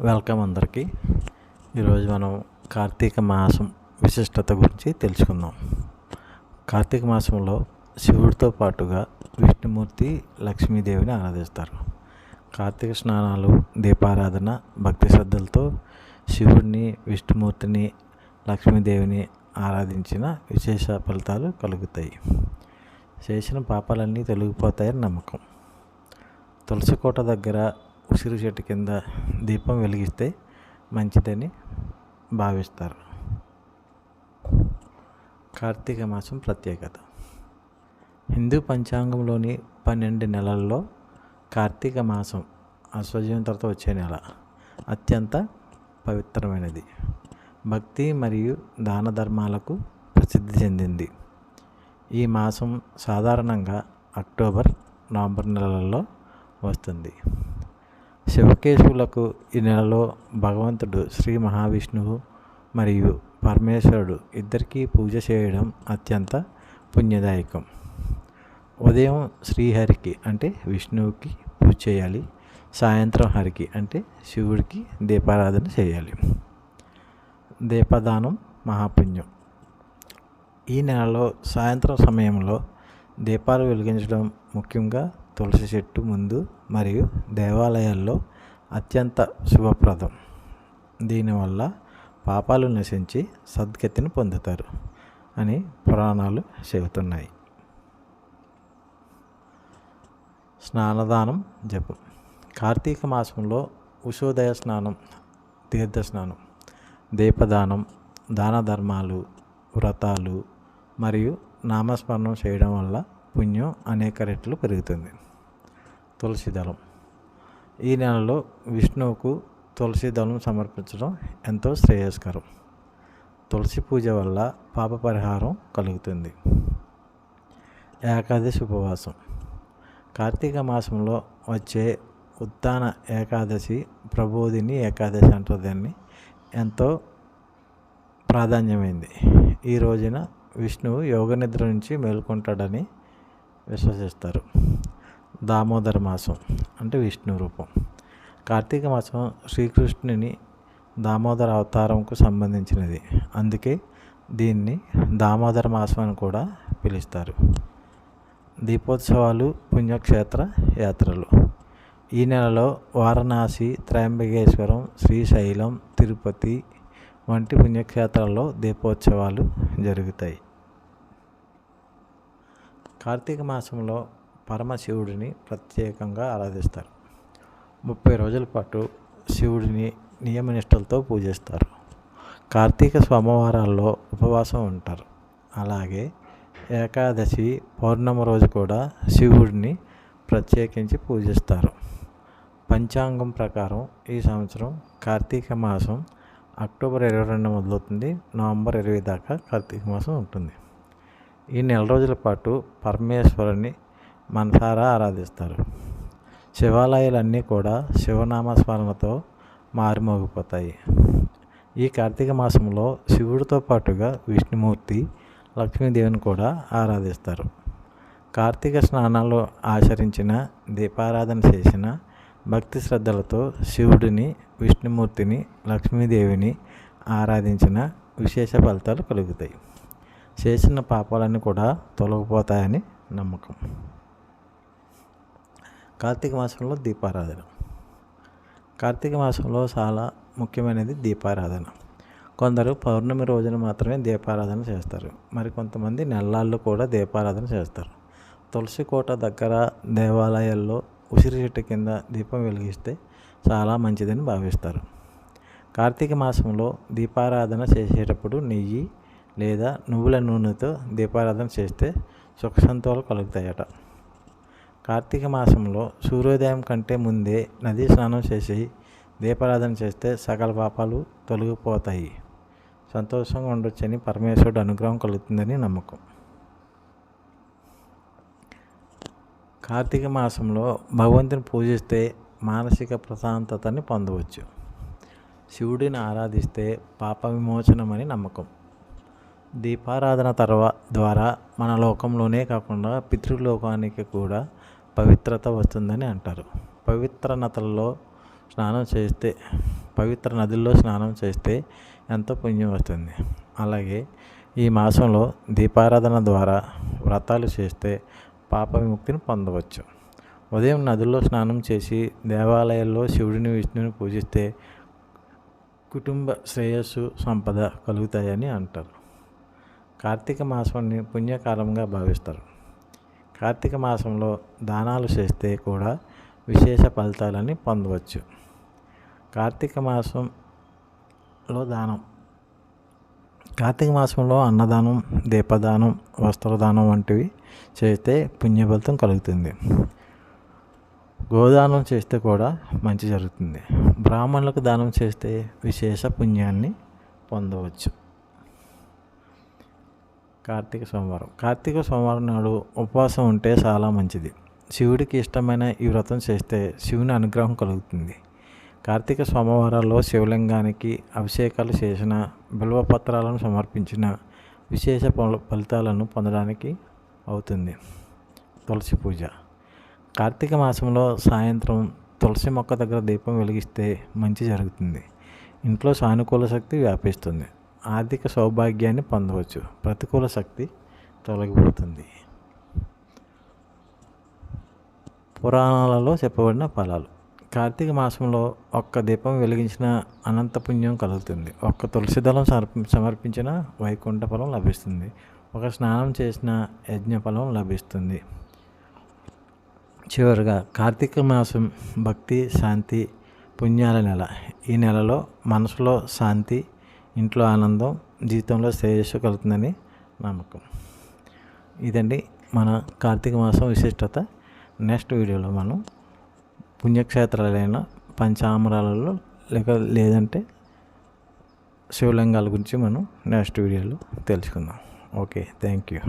Welcome అందరికీ. ఈరోజు మనం కార్తీక మాసం విశిష్టత గురించి తెలుసుకుందాం. కార్తీక మాసంలో శివుడితో పాటుగా విష్ణుమూర్తి లక్ష్మీదేవిని ఆరాధిస్తారు. కార్తీక స్నానాలు దీపారాధన భక్తి శ్రద్ధలతో శివుడిని విష్ణుమూర్తిని లక్ష్మీదేవిని ఆరాధించిన విశేష ఫలితాలు కలుగుతాయి. చేసిన పాపాలన్నీ తొలగిపోతాయని నమ్మకం. తులసి కోట దగ్గర ఉసిరి చెట్టు కింద దీపం వెలిగిస్తే మంచిదని భావిస్తారు. కార్తీక మాసం ప్రత్యేకత. హిందూ పంచాంగంలోని పన్నెండు నెలల్లో కార్తీక మాసం అశ్వజయం తర్వాత వచ్చే నెల. అత్యంత పవిత్రమైనది. భక్తి మరియు దాన ధర్మాలకు ప్రసిద్ధి చెందింది. ఈ మాసం సాధారణంగా అక్టోబర్ నవంబర్ నెలల్లో వస్తుంది. శివకేశవులకు ఈ నెలలో భగవంతుడు శ్రీ మహావిష్ణువు మరియు పరమేశ్వరుడు ఇద్దరికీ పూజ చేయడం అత్యంత పుణ్యదాయకం. ఉదయం శ్రీహరికి అంటే విష్ణువుకి పూజ చేయాలి సాయంత్రం హరికి అంటే శివుడికి దీపారాధన చేయాలి. దీపదానం మహాపుణ్యం. ఈ నెలలో సాయంత్రం సమయంలో దీపాలు వెలిగించడం ముఖ్యంగా తులసి చెట్టు ముందు మరియు దేవాలయాల్లో అత్యంత శుభప్రదం. దీనివల్ల పాపాలు నశించి సద్గతిని పొందుతారు అని పురాణాలు చెబుతున్నాయి. స్నానదానం జపం. కార్తీక మాసంలో ఉషోదయ స్నానం తీర్థ స్నానం దీపదానం దాన ధర్మాలు వ్రతాలు మరియు నామస్మరణం చేయడం వల్ల పుణ్యం అనేక రెట్లు పెరుగుతుంది. తులసి దళం. ఈ నెలలో విష్ణువుకు తులసి దళం సమర్పించడం ఎంతో శ్రేయస్కరం. తులసి పూజ వల్ల పాప పరిహారం కలుగుతుంది. ఏకాదశి ఉపవాసం. కార్తీక మాసంలో వచ్చే ఉత్తాన ఏకాదశి ప్రబోధిని ఏకాదశి అంటారు దాన్ని ఎంతో ప్రాధాన్యమైంది. ఈ రోజున విష్ణువు యోగ నిద్ర నుంచి మేల్కొంటాడని విశ్వసిస్తారు. దామోదర మాసం అంటే విష్ణు రూపం. కార్తీక మాసం శ్రీకృష్ణుని దామోదర అవతారంకు సంబంధించినది. అందుకే దీన్ని దామోదర మాసం అని కూడా పిలుస్తారు. దీపోత్సవాలు పుణ్యక్షేత్ర యాత్రలు. ఈ నెలలో వారణాసి త్రయంబకేశ్వరం శ్రీశైలం తిరుపతి వంటి పుణ్యక్షేత్రాల్లో దీపోత్సవాలు జరుగుతాయి. కార్తీక మాసంలో పరమశివుడిని ప్రత్యేకంగా ఆరాధిస్తారు. ముప్పై రోజుల పాటు శివుడిని నియమనిష్టలతో పూజిస్తారు. కార్తీక సోమవారాల్లో ఉపవాసం ఉంటారు. అలాగే ఏకాదశి పౌర్ణమి రోజు కూడా శివుడిని ప్రత్యేకించి పూజిస్తారు. పంచాంగం ప్రకారం ఈ సంవత్సరం కార్తీక మాసం అక్టోబర్ ఇరవై రెండు మొదలవుతుంది. నవంబర్ ఇరవై దాకా కార్తీక మాసం ఉంటుంది. ఈ నెల రోజుల పాటు పరమేశ్వరుని మనసారా ఆరాధిస్తారు. శివాలయాలన్నీ కూడా శివనామ స్మరణతో మారుమోగిపోతాయి. ఈ కార్తీక మాసంలో శివుడితో పాటుగా విష్ణుమూర్తి లక్ష్మీదేవిని కూడా ఆరాధిస్తారు. కార్తీక స్నానాలు ఆచరించిన దీపారాధన చేసిన భక్తి శ్రద్ధలతో శివుడిని విష్ణుమూర్తిని లక్ష్మీదేవిని ఆరాధించిన విశేష ఫలితాలు కలుగుతాయి. చేసిన పాపాలన్నీ కూడా తొలగిపోతాయని నమ్మకం. కార్తీక మాసంలో దీపారాధన. కార్తీక మాసంలో చాలా ముఖ్యమైనది దీపారాధన. కొందరు పౌర్ణమి రోజున మాత్రమే దీపారాధన చేస్తారు. మరి కొంతమంది నెలల్లో కూడా దీపారాధన చేస్తారు. తులసి కోట దగ్గర దేవాలయాల్లో ఉసిరి చెట్టు కింద దీపం వెలిగిస్తే చాలా మంచిదని భావిస్తారు. కార్తీక మాసంలో దీపారాధన చేసేటప్పుడు నెయ్యి లేదా నువ్వుల నూనెతో దీపారాధన చేస్తే సుఖసంతోలు కలుగుతాయట. కార్తీక మాసంలో సూర్యోదయం కంటే ముందే నదీ స్నానం చేసి దీపారాధన చేస్తే సకల పాపాలు తొలగిపోతాయి. సంతోషంగా ఉండొచ్చని పరమేశ్వరుడు అనుగ్రహం కలుగుతుందని నమ్మకం. కార్తీక మాసంలో భగవంతుని పూజిస్తే మానసిక ప్రశాంతతని పొందవచ్చు. శివుడిని ఆరాధిస్తే పాప విమోచనమని నమ్మకం. దీపారాధన తర్వా ద్వారా మన లోకంలోనే కాకుండా పితృలోకానికి కూడా పవిత్రత వస్తుందని అంటారు. పవిత్ర పవిత్రనతల్లో స్నానం చేస్తే పవిత్ర నదుల్లో స్నానం చేస్తే ఎంతో పుణ్యం వస్తుంది. అలాగే ఈ మాసంలో దీపారాధన ద్వారా వ్రతాలు చేస్తే పాప విముక్తిని పొందవచ్చు. ఉదయం నదుల్లో స్నానం చేసి దేవాలయాల్లో శివుడిని విష్ణుని పూజిస్తే కుటుంబ శ్రేయస్సు సంపద కలుగుతాయని అంటారు. కార్తీక మాసాన్ని పుణ్యకాలంగా భావిస్తారు. కార్తీక మాసంలో దానాలు చేస్తే కూడా విశేష ఫలితాలని పొందవచ్చు. కార్తీక మాసంలో దానం. కార్తీక మాసంలో అన్నదానం దీపదానం వస్త్రదానం వంటివి చేస్తే పుణ్యఫలితం కలుగుతుంది. గోదానం చేస్తే కూడా మంచి జరుగుతుంది. బ్రాహ్మణులకు దానం చేస్తే విశేష పుణ్యాన్ని పొందవచ్చు. కార్తీక సోమవారం. కార్తీక సోమవారం నాడు ఉపవాసం ఉంటే చాలా మంచిది. శివుడికి ఇష్టమైన ఈ వ్రతం చేస్తే శివుని అనుగ్రహం కలుగుతుంది. కార్తీక సోమవారాల్లో శివలింగానికి అభిషేకాలు చేసిన బిల్వపత్రాలను సమర్పించిన విశేష ఫలితాలను పొందడానికి అవుతుంది. తులసి పూజ. కార్తీక మాసంలో సాయంత్రం తులసి మొక్క దగ్గర దీపం వెలిగిస్తే మంచి జరుగుతుంది. ఇంట్లో సానుకూల శక్తి వ్యాపిస్తుంది. ఆర్థిక సౌభాగ్యాన్ని పొందవచ్చు. ప్రతికూల శక్తి తొలగిపోతుంది. పురాణాలలో చెప్పబడిన ఫలాలు. కార్తీక మాసంలో ఒక్క దీపం వెలిగించిన అనంత పుణ్యం కలుగుతుంది. ఒక్క తులసి దళం సమర్పించిన వైకుంఠ ఫలం లభిస్తుంది. ఒక స్నానం చేసిన యజ్ఞ ఫలం లభిస్తుంది. చివరిగా కార్తీక మాసం భక్తి శాంతి పుణ్యాల నెల. ఈ నెలలో మనసులో శాంతి ఇంట్లో ఆనందం జీవితంలో శ్రేయస్సు కలుగుతుందని నమ్మకం. ఇదండి మన కార్తీక మాసం విశిష్టత. నెక్స్ట్ వీడియోలో మనం పుణ్యక్షేత్రాలైన పంచామరాలలో లేక లేదంటే శివలింగాల గురించి మనం నెక్స్ట్ వీడియోలో తెలుసుకుందాం. Okay thank you.